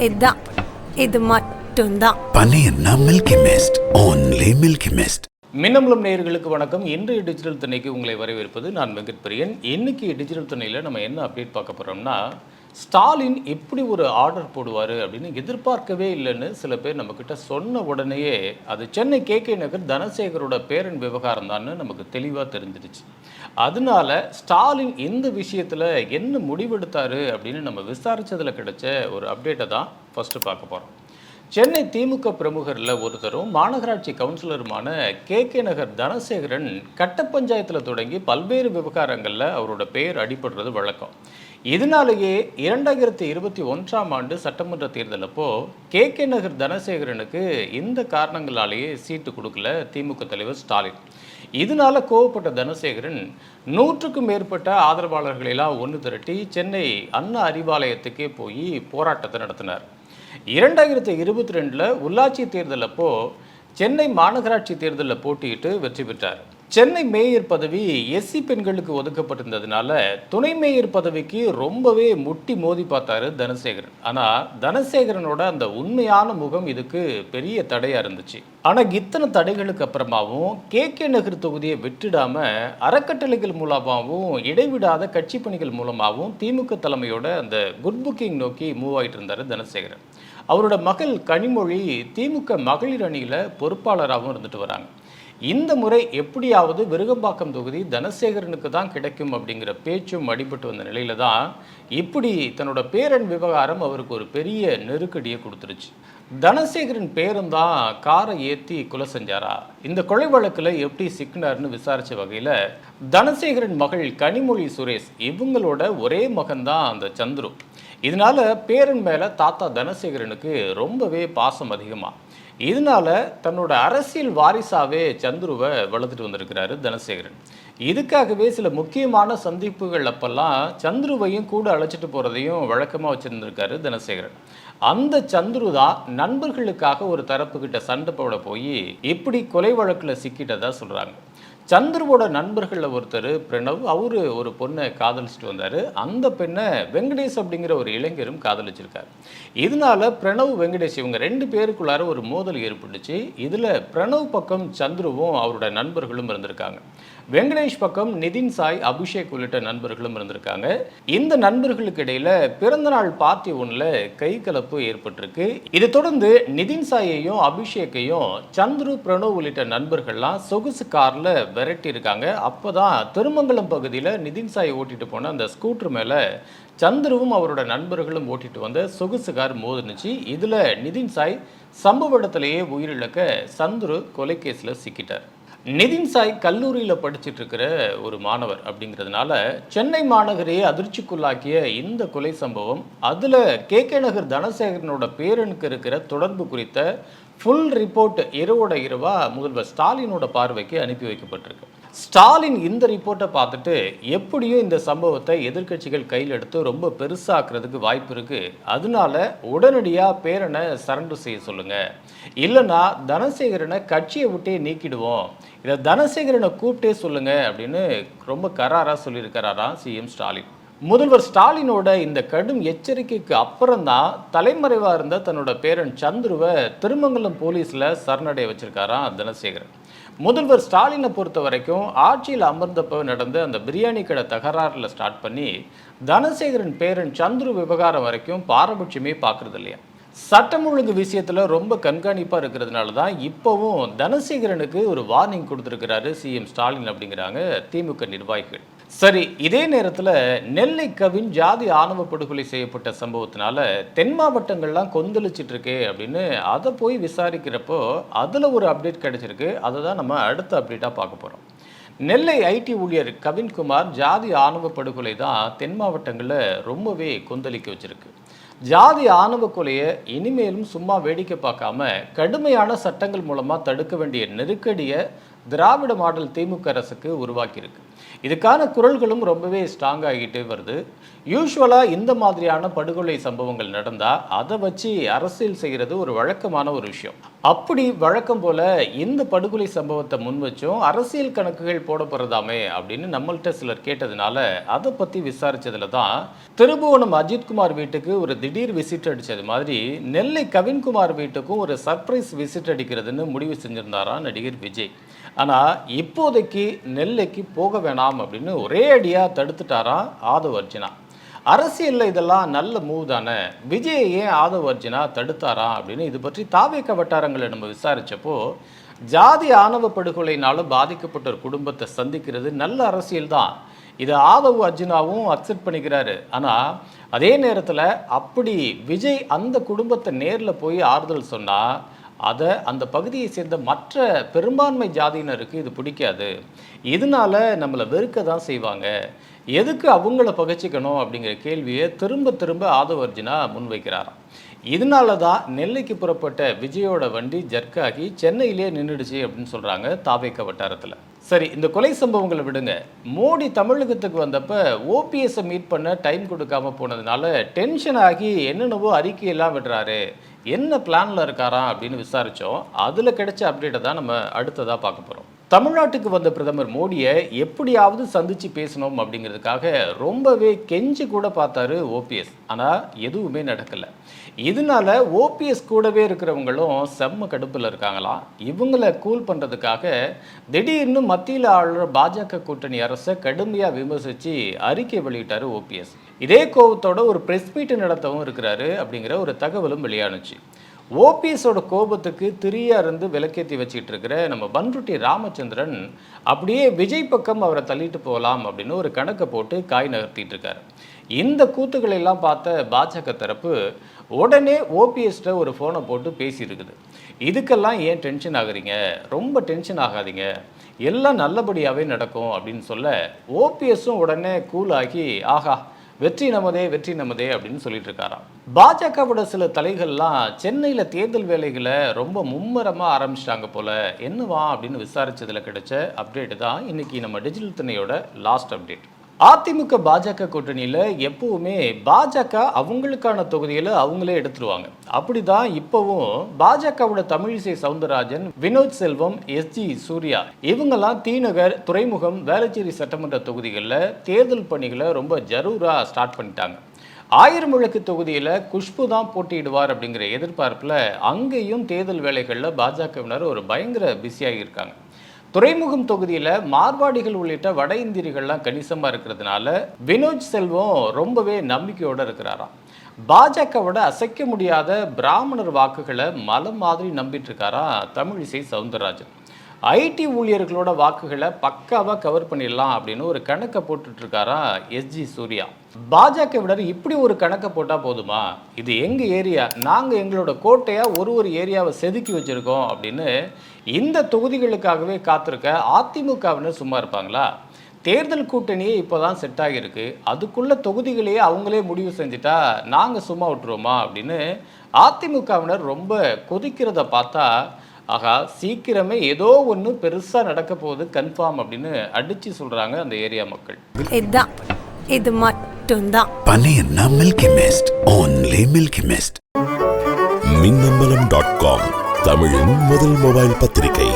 இதான் இது மட்டும்தான். பனையன்னா Milky Mist only Milky Mist Minnambalam நேயர்களுக்கு வணக்கம். இன்றைய டிஜிட்டல் திணைக்கு உங்களை வரவேற்பது நான் வெங்கட் பிரியன் இன்னைக்கு டிஜிட்டல் திணையில் நம்ம என்ன அப்டேட் பார்க்க போகிறோம்னா ஸ்டாலின் எப்படி ஒரு ஆர்டர் போடுவார் அப்படின்னு எதிர்பார்க்கவே இல்லைன்னு சில பேர் நம்மக்கிட்ட சொன்ன உடனேயே அது சென்னை கே கே நகர் தனசேகரோட பேரன் விவகாரம் தான்னு நமக்கு தெளிவாக தெரிஞ்சிருச்சு அதனால ஸ்டாலின் இந்த விஷயத்தில் என்ன முடிவெடுத்தாரு அப்படின்னு நம்ம விசாரித்ததில் கிடைச்ச ஒரு அப்டேட்டை தான் ஃபஸ்ட்டு பார்க்க போகிறோம் சென்னை திமுக பிரமுகரில் ஒருத்தரும் மாநகராட்சி கவுன்சிலருமான கே கே நகர் தனசேகரன் கட்ட பஞ்சாயத்தில் தொடங்கி பல்வேறு விவகாரங்களில் அவரோட பெயர் அடிபடுறது வழக்கம். இதனாலேயே இரண்டாயிரத்தி இருபத்தி ஒன்றாம் ஆண்டு சட்டமன்ற தேர்தல் அப்போ கே. கே. நகர் தனசேகரனுக்கு இந்த காரணங்களாலேயே சீட்டு கொடுக்கல திமுக தலைவர் ஸ்டாலின். இதனால கோவப்பட்ட தனசேகரன் நூற்றுக்கும் மேற்பட்ட ஆதரவாளர்களெல்லாம் ஒன்று திரட்டி சென்னை அண்ணா அறிவாலயத்துக்கே போய் போராட்டத்தை நடத்தினார். இரண்டாயிரத்தி இருபத்தி ரெண்டில் உள்ளாட்சி தேர்தல் அப்போ சென்னை மாநகராட்சி தேர்தலில் போட்டியிட்டு வெற்றி பெற்றார். சென்னை மேயர் பதவி எஸ்சி பெண்களுக்கு ஒதுக்கப்பட்டிருந்ததுனால துணை மேயர் பதவிக்கு ரொம்பவே முட்டி மோதி பார்த்தாரு தனசேகரன். ஆனால் தனசேகரனோட அந்த உண்மையான முகம் இதுக்கு பெரிய தடையாக இருந்துச்சு. ஆனால் இத்தனை தடைகளுக்கு அப்புறமாவும் கே. கே. நகர் தொகுதியை விட்டுடாம அறக்கட்டளைகள் மூலமாகவும் இடைவிடாத கட்சி பணிகள் மூலமாகவும் திமுக தலைமையோட அந்த குட் புக்கிங் நோக்கி மூவ் ஆகிட்டு இருந்தார் தனசேகரன். அவரோட மகள் கனிமொழி திமுக மகளிர் அணியில் பொறுப்பாளராகவும் இருந்துட்டு வராங்க. இந்த முறை எப்படியாவது விருகம்பாக்கம் தொகுதி தனசேகரனுக்கு தான் கிடைக்கும் அப்படிங்கிற பேச்சும் அடிபட்டு வந்த நிலையில தான் இப்படி தன்னோட பேரன் விவகாரம் அவருக்கு ஒரு பெரிய நெருக்கடியை கொடுத்துருச்சு. தனசேகரன் பேரும் தான் காரை ஏற்றி கொலை செஞ்சாரா? இந்த கொலை வழக்கில் எப்படி சிக்கினார்னு விசாரித்த வகையில் தனசேகரன் மகள் கனிமொழி சுரேஷ் இவங்களோட ஒரே மகன் தான் அந்த சந்துரு. இதனால பேரன் மேலே தாத்தா தனசேகரனுக்கு ரொம்பவே பாசம் அதிகமாக இதனால தன்னோட அரசியல் வாரிசாவே சந்துருவை வளர்த்துட்டு வந்திருக்கிறாரு தனசேகரன். இதுக்காகவே சில முக்கியமான சந்திப்புகள் அப்பெல்லாம் சந்துருவையும் கூட அழைச்சிட்டு போகிறதையும் வழக்கமாக வச்சுருந்துருக்காரு தனசேகரன். அந்த சந்துரு தான் நண்பர்களுக்காக ஒரு தரப்புக்கிட்ட சண்டை போட போய் இப்படி கொலை வழக்கில் சிக்கிட்டதா சொல்கிறாங்க சந்துருவோட நண்பர்களில் ஒருத்தர் பிரணவ் அவரு ஒரு பொண்ணை காதலிச்சுட்டு வந்தார். அந்த பெண்ணை வெங்கடேஷ் அப்படிங்கிற ஒரு இளைஞரும் காதலிச்சிருக்கார். இதனால பிரணவ் வெங்கடேஷ் இவங்க ரெண்டு பேருக்குள்ளார ஒரு மோதல் ஏற்பட்டுச்சு. இதில் பிரணவ் பக்கம் சந்துருவும் அவரோட நண்பர்களும் இருந்திருக்காங்க. வெங்கடேஷ் பக்கம் நிதின் சாய் அபிஷேக் உள்ளிட்ட நண்பர்களும் இருந்திருக்காங்க. இந்த நண்பர்களுக்கு இடையில பிறந்தநாள் பார்ட்டி ஒன்றில் கை கலப்பு ஏற்பட்டிருக்கு. இதை தொடர்ந்து நிதின் சாயையும் அபிஷேக்கையும் சந்துரு பிரணவ் உள்ளிட்ட நண்பர்கள்லாம் சொகுசு கார்ல விரட்டி இருக்காங்க அப்போதான் திருமங்கலம் பகுதியில் நிதின் சாய் ஓட்டிட்டு போன அந்த ஸ்கூட்டர் மேலே சந்துருவும் அவரோட நண்பர்களும் ஓட்டிட்டு வந்த சொகுசு கார் மோதுனுச்சு. இதில் நிதின் சாய் சம்பவ இடத்திலேயே உயிரிழக்க சந்துரு கொலை கேஸில் சிக்கிட்டார். நிதின் சாய் கல்லூரியில் படிச்சுட்டு இருக்கிற ஒரு மாணவர் அப்படிங்கிறதுனால சென்னை மாநகரையே அதிர்ச்சிக்குள்ளாக்கிய இந்த கொலை சம்பவம் அதில் கே கே நகர் தனசேகரனோட பேரனுக்கு இருக்கிற தொடர்பு குறித்த ஃபுல் ரிப்போர்ட் இரவோட இரவா முதல்வர் ஸ்டாலினோட பார்வைக்கு அனுப்பி வைக்கப்பட்டிருக்கு. ஸ்டாலின் இந்த ரிப்போர்ட்டை பார்த்துட்டு எப்படியும் இந்த சம்பவத்தை எதிர்க்கட்சிகள் கையில் எடுத்து ரொம்ப பெருசாக்குறதுக்கு வாய்ப்பு இருக்கு. அதனால உடனடியாக பேரனை சரண்டர் செய்ய சொல்லுங்க. இல்லைன்னா தனசேகரனை கட்சியை விட்டே நீக்கிடுவோம். இதை தனசேகரனை கூப்பிட்டே சொல்லுங்க அப்படின்னு ரொம்ப கராராக சொல்லியிருக்கிறாராம் சிஎம் ஸ்டாலின். முதல்வர் ஸ்டாலினோட இந்த கடும் எச்சரிக்கைக்கு அப்புறம்தான் தலைமறைவாக இருந்த தன்னோட பேரன் சந்துருவை திருமங்கலம் போலீஸில் சரணடைய வச்சிருக்காராம் தனசேகரன். முதல்வர் ஸ்டாலினை பொறுத்த வரைக்கும் ஆட்சியில் அமர்ந்தப்போ நடந்த அந்த பிரியாணி கடை தகராறில் ஸ்டார்ட் பண்ணி தனசேகரன் பேரன் சந்துரு விவகாரம் வரைக்கும் பாரபட்சமே பார்க்கறது இல்லையா? சட்டம் ஒழுங்கு விஷயத்தில் ரொம்ப கண்காணிப்பாக இருக்கிறதுனால தான் இப்போவும் தனசேகரனுக்கு ஒரு வார்னிங் கொடுத்துருக்கிறாரு சிஎம் ஸ்டாலின் அப்படிங்கிறாங்க திமுக நிர்வாகிகள். சரி இதே நேரத்தில் நெல்லை கவின் ஜாதி ஆணவ படுகொலை செய்யப்பட்ட சம்பவத்தினால தென் மாவட்டங்கள்லாம் கொந்தளிச்சிட்டு இருக்கே அப்படின்னு அதை போய் விசாரிக்கிறப்போ அதில் ஒரு அப்டேட் கிடைச்சிருக்கு. அதை தான் நம்ம அடுத்த அப்டேட்டாக பார்க்க போகிறோம் நெல்லை ஐடி ஊழியர் கவின்குமார் ஜாதி ஆணவ படுகொலை தான் தென் மாவட்டங்களில் ரொம்பவே கொந்தளிக்க வச்சிருக்கு. ஜாதி ஆணவ கொலையை இனிமேலும் சும்மா வேடிக்கை பார்க்காம கடுமையான சட்டங்கள் மூலமாக தடுக்க வேண்டிய நெருக்கடியை திராவிட மாடல் திமுக அரசுக்கு உருவாக்கியிருக்கு. இதுக்கான குரல்களும் ரொம்பவே ஸ்ட்ராங் ஆகிட்டே வருது. யூஸ்வலாக இந்த மாதிரியான படுகொலை சம்பவங்கள் நடந்தால் அதை வச்சு அரசியல் செய்கிறது ஒரு வழக்கமான ஒரு விஷயம். அப்படி வழக்கம் போல இந்த படுகொலை சம்பவத்தை முன் வச்சும் அரசியல் கணக்குகள் போடப்படுறதாமே அப்படின்னு நம்மள்கிட்ட சிலர் கேட்டதுனால அதை பற்றி விசாரித்ததில் தான் திருபுவனம் அஜித்குமார் வீட்டுக்கு ஒரு திடீர் விசிட் அடித்தது மாதிரி நெல்லை கவின்குமார் வீட்டுக்கும் ஒரு சர்ப்ரைஸ் விசிட் அடிக்கிறதுன்னு முடிவு செஞ்சிருந்தாராம் நடிகர் விஜய். ஆனால் இப்போதைக்கு நெல்லைக்கு போக வேணாம் அப்படின்னு ஒரே அடியாக தடுத்துட்டாராம் ஆதவ் அர்ஜுனா. அரசியலில் இதெல்லாம் நல்ல மூவ் தானே? விஜயை ஏன் ஆதவ் அர்ஜுனா தடுத்தாரா அப்படின்னு இது பற்றி தாவேக்க வட்டாரங்களை நம்ம விசாரித்தப்போ ஜாதி ஆணவ படுகொலையினாலும் பாதிக்கப்பட்ட ஒரு குடும்பத்தை சந்திக்கிறது நல்ல அரசியல் தான். இது ஆதவ் அர்ஜுனாவும் அக்செப்ட் பண்ணிக்கிறாரு. ஆனால் அதே நேரத்தில் அப்படி விஜய் அந்த குடும்பத்தை நேரில் போய் ஆறுதல் சொன்னால் அதை அந்த பகுதியை சேர்ந்த மற்ற பெரும்பான்மை ஜாதியினருக்கு இது பிடிக்காது. இதனால நம்மளை வெறுக்க தான் செய்வாங்க? எதுக்கு அவங்கள பகைச்சிக்கணும் அப்படிங்கிற கேள்வியை திரும்ப திரும்ப ஆதவ அர்ஜுனா முன்வைக்கிறாராம். இதனால தான் நெல்லைக்கு புறப்பட்ட விஜயோட வண்டி ஜர்க்காகி சென்னையிலே நின்றுடுச்சு அப்படின்னு சொல்கிறாங்க தாவேக்க வட்டாரத்தில். சரி இந்த கொலை சம்பவங்களை விடுங்க. மோடி தமிழகத்துக்கு வந்தப்ப ஓபிஎஸ்ஸை மீட் பண்ண டைம் கொடுக்காம போனதுனால டென்ஷன் ஆகி என்னென்னவோ அறிக்கையெல்லாம் விடுறாரு. என்ன பிளானில் இருக்காராம் அப்படின்னு விசாரித்தோம் அதில் கிடைச்ச அப்டேட்டை தான் நம்ம அடுத்ததாக பார்க்க போகிறோம் தமிழ்நாட்டுக்கு வந்த பிரதமர் மோடியை எப்படியாவது சந்திச்சு பேசணும் அப்படிங்கிறதுக்காக ரொம்பவே கெஞ்சி கூட பார்த்தாரு ஓபிஎஸ் ஆனால் எதுவுமே நடக்கலை. இதனால ஓபிஎஸ் கூடவே இருக்கிறவங்களும் செம்ம கடுப்பில் இருக்காங்களாம் இவங்களை கூல் பண்ணுறதுக்காக திடீர்னு மத்தியில் ஆளுற பாஜக கூட்டணி அரசை கடுமையாக விமர்சித்து அறிக்கை வெளியிட்டார் ஓபிஎஸ் இதே கோபத்தோட ஒரு ப்ரெஸ் மீட்டு நடத்தவும் இருக்கிறாரு அப்படிங்கிற ஒரு தகவலும் வெளியானுச்சு. ஓபிஎஸோட கோபத்துக்கு திரியா இருந்து விளக்கேற்றி வச்சுக்கிட்டு இருக்கிற நம்ம பன்ருட்டி ராமச்சந்திரன் அப்படியே விஜய் பக்கம் அவரை தள்ளிட்டு போகலாம் அப்படின்னு ஒரு கணக்கை போட்டு காய் நகர்த்திட்டு இருக்காரு இந்த கூத்துக்களை எல்லாம் பார்த்த பாஜக தரப்பு உடனே ஓபிஎஸ்ட ஒரு ஃபோனை போட்டு பேசியிருக்குது. இதுக்கெல்லாம் ஏன் டென்ஷன் ஆகுறீங்க? ரொம்ப டென்ஷன் ஆகாதீங்க. எல்லாம் நல்லபடியாகவே நடக்கும் அப்படின்னு சொல்ல ஓபிஎஸும் உடனே கூல் ஆகி ஆஹா வெற்றி நமதே வெற்றி நமதே அப்படின்னு சொல்லிட்டு இருக்காராம் பாஜகவோட சில தலைகள்லாம் சென்னையில் தேர்தல் வேலைகளை ரொம்ப மும்முரமாக ஆரம்பிச்சிட்டாங்க போல. என்னவா அப்படின்னு விசாரிச்சதில் கிடைச்ச அப்டேட் தான் இன்னைக்கு நம்ம டிஜிட்டல் திணையோட லாஸ்ட் அப்டேட் அதிமுக பாஜக கூட்டணியில் எப்பவுமே பாஜக அவங்களுக்கான தொகுதிகளை அவங்களே எடுத்துருவாங்க. அப்படிதான் இப்போவும் பாஜகவோட தமிழிசை சவுந்தரராஜன் வினோத் செல்வம் எஸ்ஜி சூர்யா இவங்கெல்லாம் தீநகர் துறைமுகம் வேளச்சேரி சட்டமன்ற தொகுதிகளில் தேர்தல் பணிகளை ரொம்ப ஜரூராக ஸ்டார்ட் பண்ணிட்டாங்க. ஆயிரம் விளக்கு தொகுதியில் குஷ்பு தான் போட்டியிடுவார் அப்படிங்கிற எதிர்பார்ப்பில் அங்கேயும் தேர்தல் வேலைகளில் பாஜகவினர் ஒரு பயங்கர பிஸியாக இருக்காங்க. துறைமுகம் தொகுதியில் மார்வாடிகள் உள்ளிட்ட வட இந்தியர்கள்லாம் கணிசமாக இருக்கிறதுனால வினோஜ் செல்வம் ரொம்பவே நம்பிக்கையோடு இருக்கிறாராம். பாஜகவோட அசைக்க முடியாத பிராமணர் வாக்குகளை மலம் மாதிரி நம்பிட்டு இருக்காரா தமிழிசை சவுந்தரராஜன். ஐடி ஊழியர்களோட வாக்குகளை பக்காவாக கவர் பண்ணிடலாம் அப்படின்னு ஒரு கணக்கை போட்டுட்ருக்காரா எஸ்ஜி சூர்யா. பாஜக விடர் இப்படி ஒரு கணக்கை போட்டால் போதுமா? இது எங்கள் ஏரியா? நாங்கள் எங்களோட கோட்டையாக ஒரு ஒரு ஏரியாவை செதுக்கி வச்சுருக்கோம் அப்படின்னு இந்த தொகுதிகளுக்காகவே காத்திருக்க அதிமுகவினர் சும்மா இருப்பாங்களா? தேர்தல் கூட்டணியே இப்போ தான் செட் ஆகியிருக்கு. அதுக்குள்ள தொகுதிகளையே அவங்களே முடிவு செஞ்சுட்டா நாங்கள் சும்மா விட்டுருவோமா அப்படின்னு அதிமுகவினர் ரொம்ப கொதிக்கிறத பார்த்தா ஆகா சீக்கிரமே ஏதோ ஒன்று பெருசாக நடக்க போகுது கன்ஃபார்ம் அப்படின்னு அடித்து சொல்கிறாங்க அந்த ஏரியா மக்கள். இதுதான் இது மட்டும்தான். பன்னீர்னா Milky Mist only Milky Mist Minnambalam dot com தமிழின் முதல் மொபைல் பத்திரிகை.